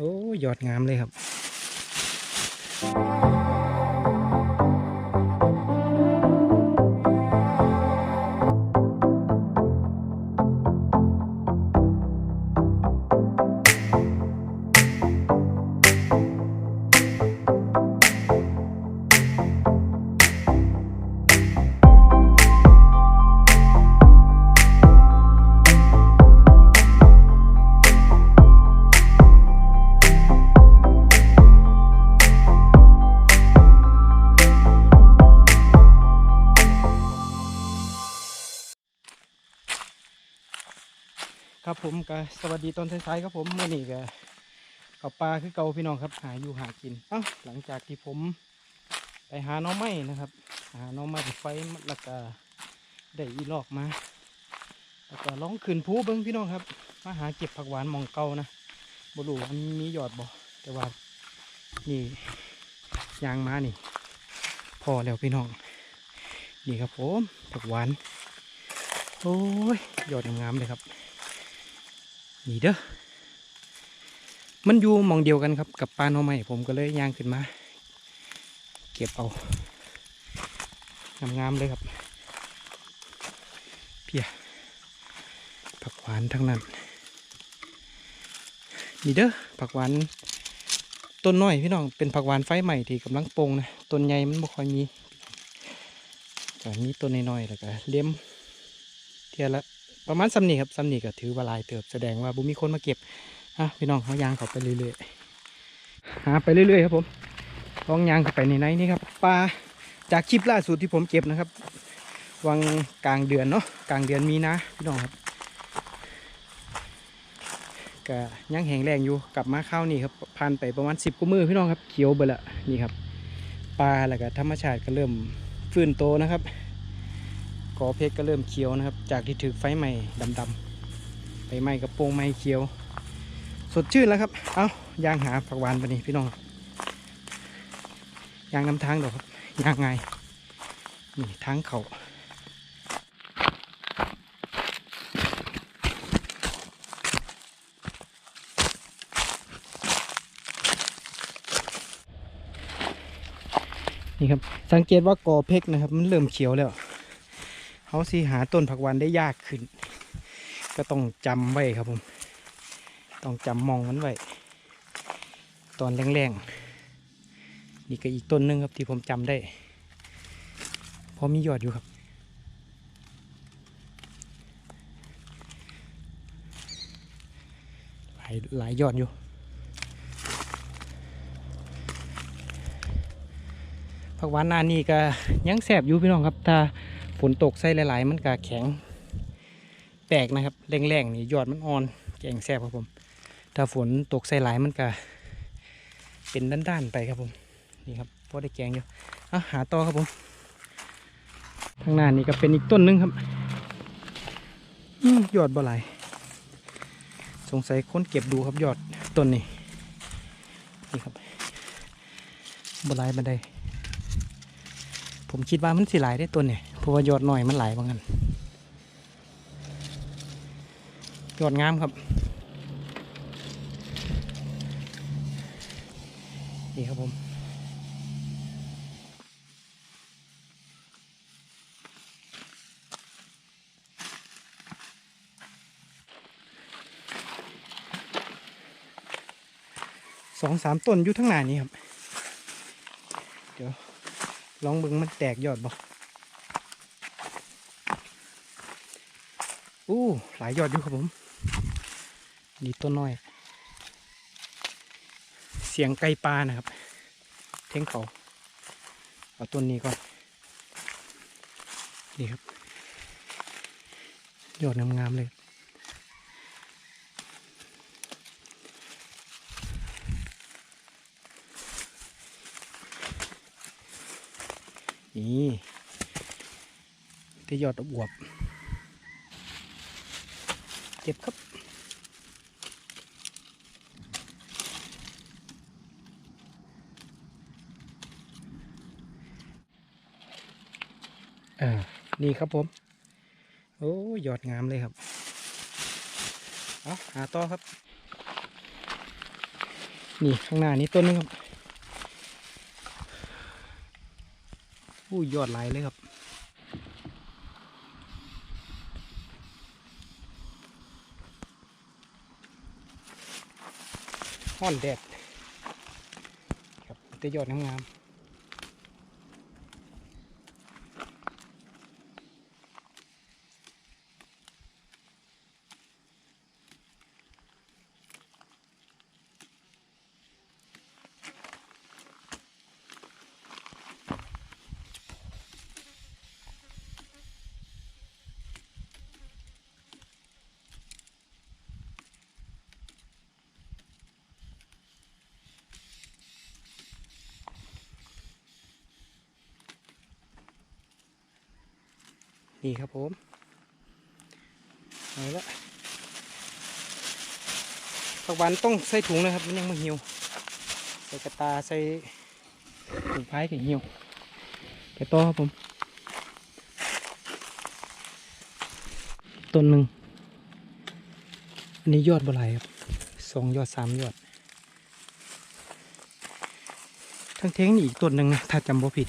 โอ้ยอดงามเลยครับ ครับผมก็สวัสดีตอนท้ายๆครับผมเมื่อนี้ก็กับปลาคือเก่าพี่น้องครับ หาอยู่หากินเอ้าหลังจากที่ผมไปหาน้องไม้นะครับ หาน้องไม้ไฟแล้วก็ได้อีลอกมาแล้วก็ร้องขึ้นภูเบิ้งพี่น้องครับ มาหาเก็บผักหวานมองเก่านะบรูมันมียอดบ่แต่ว่านี่ยางมานี่ พอแล้วพี่น้อง นี่ครับผมผักหวาน โอ้ยหยอดงามเลยครับ นี่เด้อมันอยู่มองเดียวกันครับกับปลาหน่อไม้ผมก็เลยย่างขึ้นมา เก็บเอางามๆเลยครับเพียผักหวานทั้งนั้นนี่เด้อผักหวานต้นน้อยพี่น้องเป็นผักหวานไฟใหม่ที่กำลังปงนะต้นใหญ่มันบ่ค่อยมีแต่มีต้นน้อยๆแล้วก็เลี้ยมเทียละ ประมาณซ้ำนี่ครับซ้ำนี่ก็ถือว่าลายเติบแสดงว่าบุมีคนมาเก็บอะพี่น้องเขายางเขาไปเรื่อยๆหาไปเรื่อยๆครับผมลองยางเข้าไปในไหนนี่ครับปลาจากคลิปล่าสุดที่ผมเก็บนะครับวังกลางเดือนเนาะกลางเดือนมีนาพี่น้องครับก็ยังแห้งแรงอยู่กลับมาข้าวนี่ครับผ่านไปประมาณสิบกว่ามือพี่น้องครับเขียวไปละนี่ครับปลาแล้วก็ธรรมชาติก็เริ่มฟื้นโตนะครับ กอเพชรก็เริ่มเขียวนะครับ จากที่ถือไฟใหม่ดำๆไปไหม้กระโปรงไม้เขียว สดชื่นแล้วครับ เอายางหาผักหวานไปนี่พี่น้องยางนำทางดอกครับยางไงนี่ทางเขานี่ครับสังเกตว่ากอเพกนะครับ มันเริ่มเขียวแล้ว เขาสิหาต้นผักวานได้ยากขึ้น ก็ต้องจำไว้ครับผม ต้องจำมองมันไว้ ตอนแรงๆ นี่ก็อีกต้นหนึงครับที่ผมจำได้ พอมียอดอยู่ครับหลายหลายยอดอยู่ผักหวานนานี่ก็ยังแสบอยู่พี่น้องครับถ้า ฝนตกใส่หลายๆ มันก็แข็ง แตกนะครับแรงๆนี่ยอดมันอ่อนแกงแซ่บครับผม ถ้าฝนตกใส่หลายมันก็เป็นด้านๆไปครับผมนี่ครับพอได้แกงอยู่อะหาต่อครับผมทางหน้านี่ก็เป็นอีกต้นหนึงครับอยอดบ่หลายสงสัยคนเก็บดูครับยอดต้นนี้นี่ครับบ่หลายบันไดผมคิดว่ามันสิหลายได้ตัวเนี่ย เพราะว่ายอดหน่อยมันไหลบางกันยอดงามครับนี่ครับผมสองสามต้นอยู่ทั้งหน้านี้ครับ เดี๋ยว ลองเบิ่งมันแตกยอดบ่ อู้หลายยอดอยู่ครับผมนี่ต้นน้อย เสียงไก่ปลานะครับ เท่งเขาเอาต้นนี้ก่อน นี่ครับ ยอดงามๆเลยนี่ที่ยอดอวบ เก็บครับ อ่า นี่ครับผม โอ้ยอดงามเลยครับ เอาหาต่อครับ นี่ข้างหน้านี้ต้นนึงครับอู้ยอดหลายเลยครับ ห้อนแดดครับตะยอดงามๆ นี่ครับผมเอาละผักหวานต้องใส่ถุงนะครับ มันยังไม่เหี่ยว ใส่กระตาใส่ถุงพายถึงเหี่ยวไปต่อครับผม ต้นหนึ่งอันนี้ยอดบหลายครับสองยอดสามยอด ทั้งเท้งนี่อีกต้นหนึ่งนะถ้าจำบ่ผิด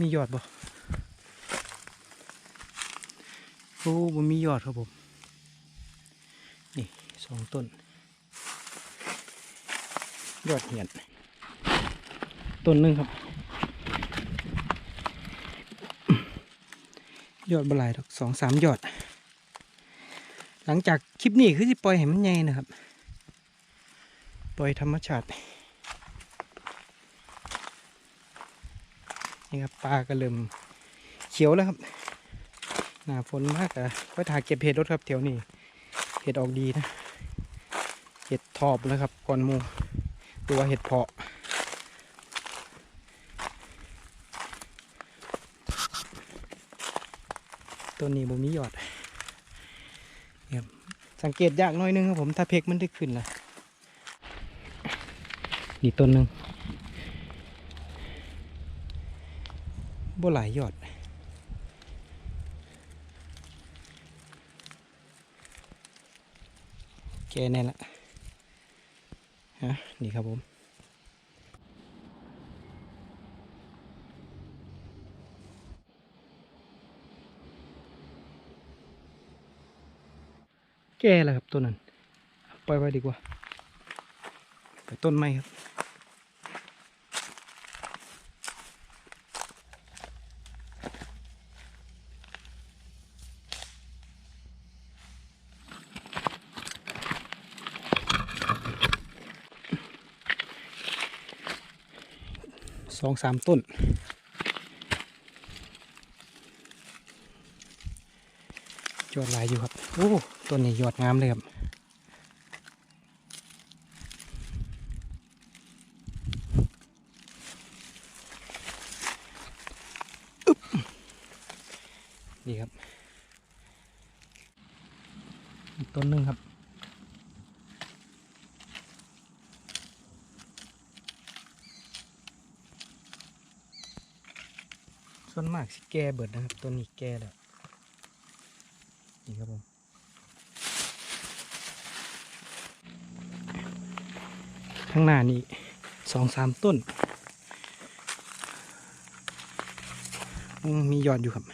มียอดบ่โอ้บ่มียอดครับผม นี่สองต้น ยอดเหียนต้นหนึ่งครับ ยอดบลายดอกสองสามยอด หลังจากคลิปนี้คือสิปล่อยให้มันใหญ่นะครับ ปล่อยธรรมชาติ นี่ครับปลาก็เริ่มเขียวแล้วครับหน้าฝนมากอะก็ถ่ายเก็บเห็ดรถครับแถวนี้เห็ดออกดีนะเห็ดทอบแล้วครับก่อนมูตัวเห็ดเพาะตัวนี้บ่มียอดนี่ครับสังเกตยากน้อยนึงครับผมถ้าเพกมันได้ขึ้นละนี่ต้นหนึ่ง บ่หลายยอด แกแน่ละฮะนี่ครับผมแก่แล้วครับต้นนั้นปล่อยไว้ดีกว่า ไปต้นไม้ครับ สองสามต้น ยอดลายอยู่ครับ โอ้ ต้นนี้ยอดงามเลยครับนี่ครับ ต้นหนึ่งครับ ส่วนมากสิแก่เบิดนะครับต้นนี้แก่แล้วนี่ครับผมข้างหน้านี่สองสามต้นมมียอดอยู่ครับ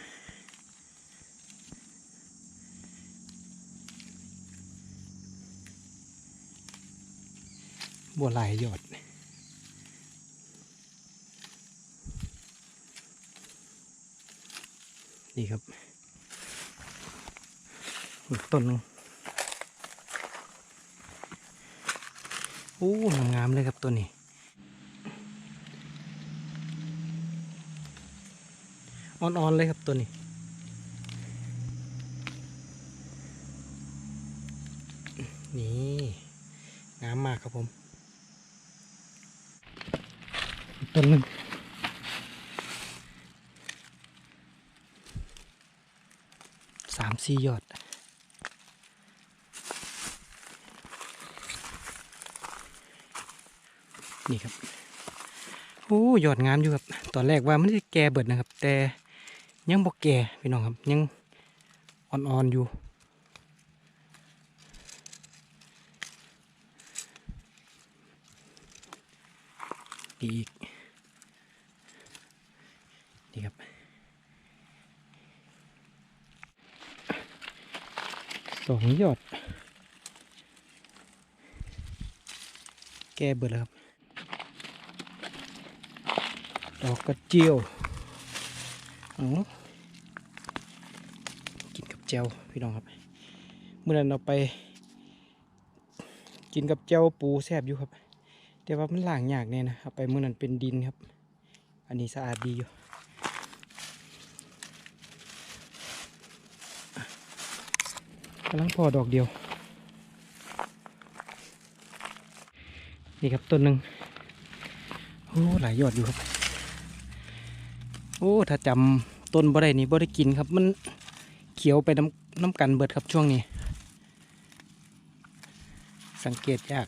บัวลายยอด นี่ครับต้นหนึงโอ้งามเลยครับตัวนี้อ่อนๆเลยครับตัวนี้นี่งามมากครับผม ต้นนึงามสี่ยอด นี่ครับ โอ้ยอดงามอยู่ครับ ตอนแรกว่ามันจะแก่เบิดนะครับ แต่ยังบอกแก่พี่น้องครับยังอ่อนๆออยู่อีกนี่ครับ สองยอด แก้เบิดแล้วครับ ดอกกระเจียวเอากินกับเจวพี่น้องครับเมื่อนั้นเราไป กินกับเจวปูแซบอยู่ครับ แต่ว่ามันหลางยากเนี่ยนะเอาไปเมื่อนั้นเป็นดินครับ อันนี้สะอาดดีอยู่ำลังพอดอกเดียว นี่ครับต้นหนึ่งโอ้หลายยอดอยู่ครับ โอ้ถ้าจำต้นบ่ได้นี่บ่ได้กินครับ มันเขียวไปน้ำน้ำกันเบิดครับช่วงนี้ สังเกตยาก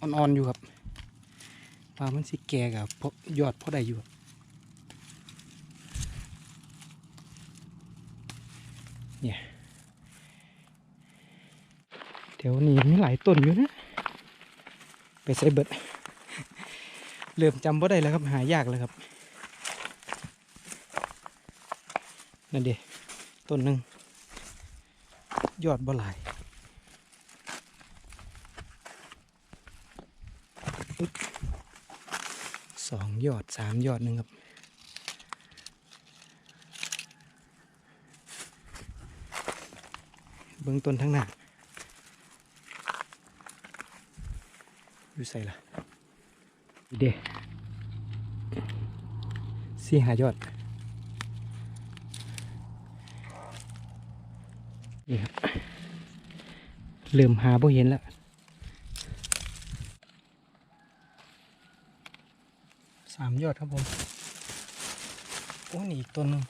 อ่อนๆอยู่ครับว่ามันสิแก่กับยอดพอได้อยู่ครับ เนี่ยเดี๋ยวนี้มีหลายต้นอยู่นะ ไปใส่เบิด เริ่มจำบ่ได้แล้วครับหายากแล้วครับ นั่นเดีต้นหนึ่งยอดบ่หลายอึ๊บสองยอดสามยอดหนึ่งครับ บื้องต้นทั้งหน้าอยู่ใส่ละเดสี่หายอด นี่ครับเริ่มหาบ่เห็นแล้วสามยอดครับผม โอ้นี่อีกต้นหนึ่ง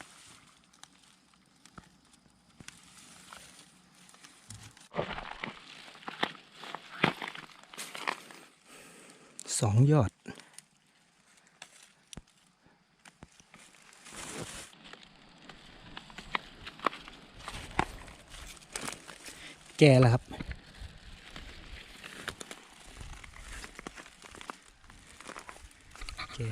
สองยอด แก่แล้วครับ แก่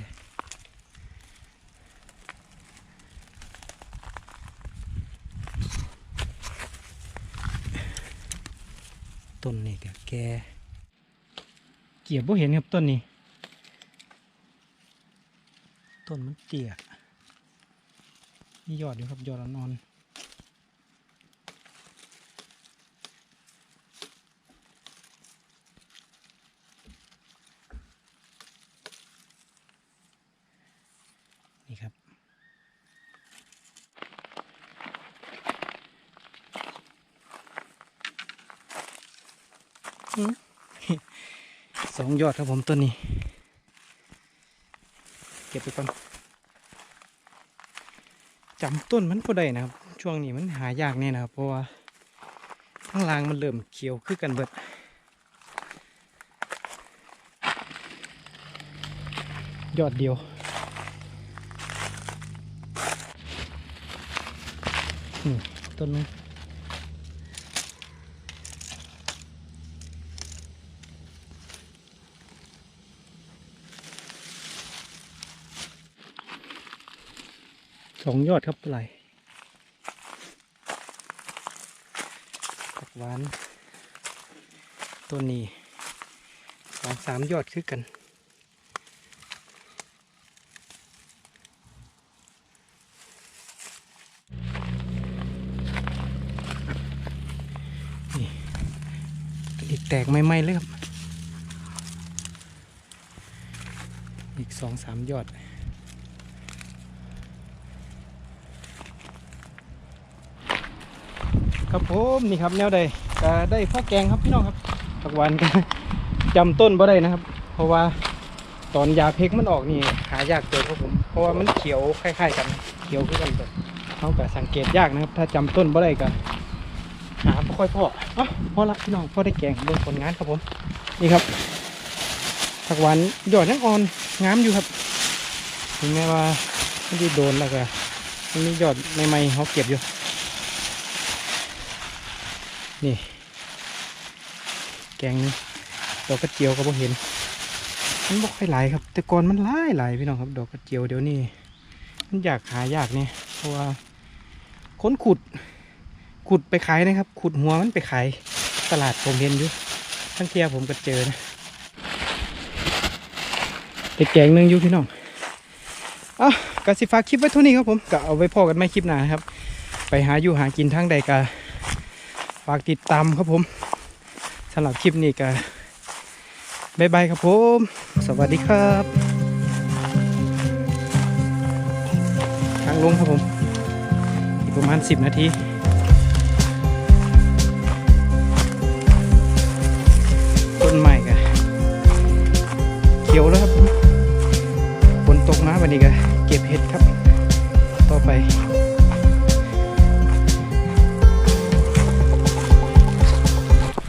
ต้นนี้ก็แก่ เกี่ยวบ่เห็นครับต้นนี้ ต้นมันเตี่ยนี่ยอดอยู่ครับยอดอ่อนๆ นี่ครับ อืม สองยอดครับผมต้นนี้ เก็บไปก่อนจำต้นมันก็ได้นะครับ ช่วงนี้มันหายากแน่นะครับ เพราะว่าข้างล่างมันเริ่มเขียวขึ้นกันเบิดยอดเดียว ต้นนึง สองยอดครับปลายผักหวานต้นนี้สองสามยอดคือกันอีกแตกไม่ๆเลยครับ อีกสองสามยอด ครับผมนี่ครับแนวใดก็ได้พ่อแกงครับพี่น้องครับผักหวานกันจำต้นบ่ได้นะครับ เพราะว่าตอนยาเพกมันออกนี่หายากเกินครับผม เพราะว่ามันเขียวคล้ายๆกันเขียวคือกันแบบเขาก็สังเกตยากนะครับ ถ้าจำต้นบ่ได้ก็หาไม่ค่อยพออ๋อพอละพี่น้องพอได้แกงเบิ่งผลงานครับผมนี่ครับผักหวานหยอดยังอ่อนงามอยู่ครับถึงแม้ว่าไม่ได้โดนแล้วก็มันมียอดใหม่ๆเขาเก็บอยู่ นี่ แกงนึงดอกกระเจียวก็บ่เห็น มันบ่ค่อยหลายครับ แต่ก่อนมันหลายหลายพี่น้องครับ ดอกกระเจียวเดี๋ยวนี้มันอยากหายากเนี่ยเพราะว่าคนขุด ขุดไปขายนะครับ ขุดหัวมันไปขายตลาดผมเห็นอยู่ทั้งเทียผมก็เจอนะแต่แกงหนึงอยู่พี่น้องอะกสิฝาคลิปไว้เท่านี้ครับผมก็เอาไว้พอกันไม่คลิปหนาครับ ไปหาอยู่หากินทางใดกา ฝากติดตามครับผมสำหรับคลิปนี้ก็บายบายครับผม สวัสดีครับทางลงครับผมอีกประมาณ 10 นาทีต้นไม้ก็เขียวแล้วครับผมฝนตกมาวันนี้ก็เก็บเห็ดครับ ต่อไป